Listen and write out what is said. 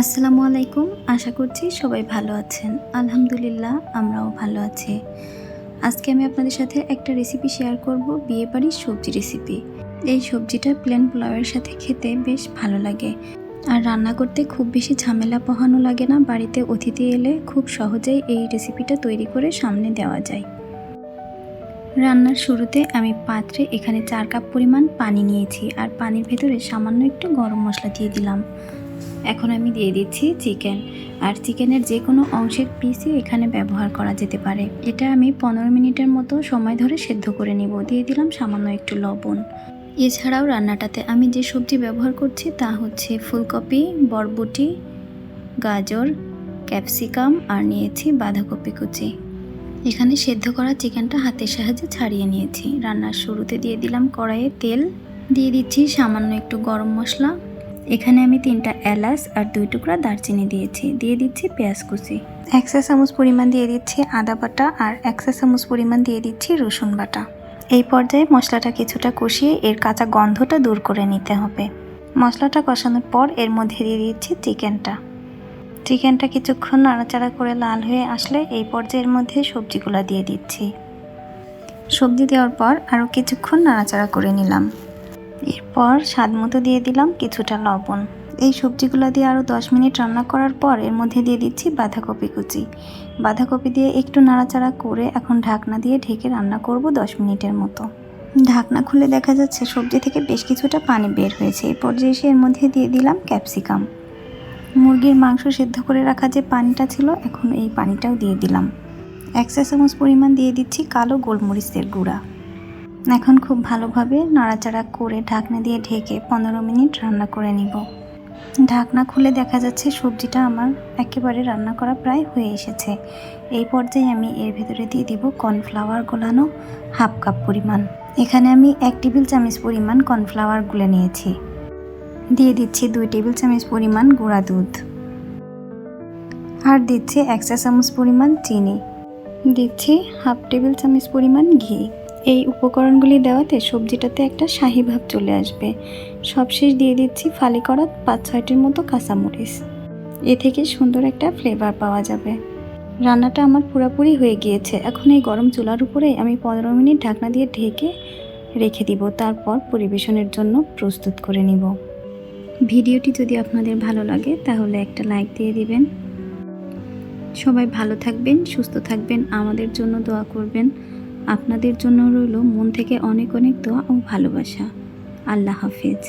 আসসালামু আলাইকুম। আশা করছি সবাই ভালো আছেন। আলহামদুলিল্লাহ, আমরাও ভালো আছি। আজকে আমি আপনাদের সাথে একটা রেসিপি শেয়ার করব, বিয়ে বাড়ির সবজি রেসিপি এই সবজিটা প্লেন পোলাওয়ের সাথে খেতে বেশ ভালো লাগে। আর রান্না করতে খুব বেশি ঝামেলা পোহানো লাগে না, বাড়িতে অতিথি এলে খুব সহজেই এই রেসিপিটা তৈরি করে সামনে দেওয়া যায়। রান্নার শুরুতে আমি পাত্রে এখানে চার কাপ পরিমাণ পানি নিয়েছি, আর পানির ভেতরে সামান্য একটু গরম মশলা দিয়ে দিলাম। এখন আমি দিয়ে দিচ্ছি চিকেন। আর চিকেনের যে কোনো অংশের পিসই এখানে ব্যবহার করা যেতে পারে। এটা আমি পনেরো মিনিটের মতো সময় ধরে সেদ্ধ করে নিব। দিয়ে দিলাম সামান্য একটু লবণ। এছাড়াও রান্নাটাতে আমি যে সবজি ব্যবহার করছি তা হচ্ছে ফুলকপি, বরবটি, গাজর, ক্যাপসিকাম আর নিয়েছি বাঁধাকপি কুচি। এখানে সেদ্ধ করা চিকেনটা হাতের সাহায্যে ছাড়িয়ে নিয়েছি। রান্নার শুরুতে দিয়ে দিলাম কড়াইয়ে তেল। দিয়ে দিচ্ছি সামান্য একটু গরম মশলা। এখানে আমি তিনটা এলাচ আর দুই টুকরা দারচিনি দিয়েছি, দিয়ে দিচ্ছি পেঁয়াজ কুচি। এক চা চামচ পরিমাণ দিয়ে দিচ্ছি আদা বাটা আর এক চা চামচ পরিমাণ দিয়ে দিচ্ছি রসুন বাটা। এই পর্যায়ে মশলাটা কিছুটা কষিয়ে এর কাঁচা গন্ধটা দূর করে নিতে হবে। মশলাটা কষানোর পর এর মধ্যে দিয়ে দিচ্ছি চিকেনটা। চিকেনটা কিছুক্ষণ নাড়াচাড়া করে লাল হয়ে আসলে এই পর্যায়ের মধ্যে সবজিগুলো দিয়ে দিচ্ছি। সবজি দেওয়ার পর আরও কিছুক্ষণ নাড়াচাড়া করে নিলাম। এরপর স্বাদ মতো দিয়ে দিলাম কিছুটা লবণ। এই সবজিগুলো দিয়ে আরও দশ মিনিট রান্না করার পর এর মধ্যে দিয়ে দিচ্ছি বাঁধাকপি কুচি। বাঁধাকপি দিয়ে একটু নাড়াচাড়া করে এখন ঢাকনা দিয়ে ঢেকে রান্না করব দশ মিনিটের মতো। ঢাকনা খুলে দেখা যাচ্ছে সবজি থেকে বেশ কিছুটা পানি বের হয়েছে। এই পর্যায়ে এসে এর মধ্যে দিয়ে দিলাম ক্যাপসিকাম। মুরগির মাংস সেদ্ধ করে রাখা যে পানিটা ছিল, এখন এই পানিটাও দিয়ে দিলাম। এক চা চামচ পরিমাণ দিয়ে দিচ্ছি কালো গোলমরিচের গুঁড়া। এখন খুব ভালোভাবে নাড়াচাড়া করে ঢাকনা দিয়ে ঢেকে পনেরো মিনিট রান্না করে নিব। ঢাকনা খুলে দেখা যাচ্ছে সবজিটা আমার একেবারে রান্না করা প্রায় হয়ে এসেছে। এই পর্যায়ে আমি এর ভেতরে দিয়ে দিব কর্নফ্লাওয়ার গোলানো হাফ কাপ পরিমাণ। এখানে আমি এক টেবিল চামচ পরিমাণ কর্নফ্লাওয়ার গুলে নিয়েছি। দিয়ে দিচ্ছি দুই টেবিল চামচ পরিমাণ গুঁড়া দুধ। আর দিচ্ছি এক চা চামচ পরিমাণ চিনি। দিচ্ছি হাফ টেবিল চামচ পরিমাণ ঘি। এই উপকরণগুলি দেওয়াতে সবজিটাতে একটা শাহি ভাব চলে আসবে। সবশেষ দিয়ে দিচ্ছি ফালি করা পাঁচ ছয়টির মতো কাঁচামরিচ। এ থেকে সুন্দর একটা ফ্লেভার পাওয়া যাবে। রান্নাটা আমার পুরোপুরি হয়ে গিয়েছে। এখন এই গরম চুলার উপরে আমি পনেরো মিনিট ঢাকনা দিয়ে ঢেকে রেখে দিব। তারপর পরিবেশনের জন্য প্রস্তুত করে নিব। ভিডিওটি যদি আপনাদের ভালো লাগে, তাহলে একটা লাইক দিয়ে দিবেন। সবাই ভালো থাকবেন, সুস্থ থাকবেন, আমাদের জন্য দোয়া করবেন। আপনাদের জন্য রইল মন থেকে অনেক অনেক দোয়া ও ভালোবাসা। আল্লাহ হাফেজ।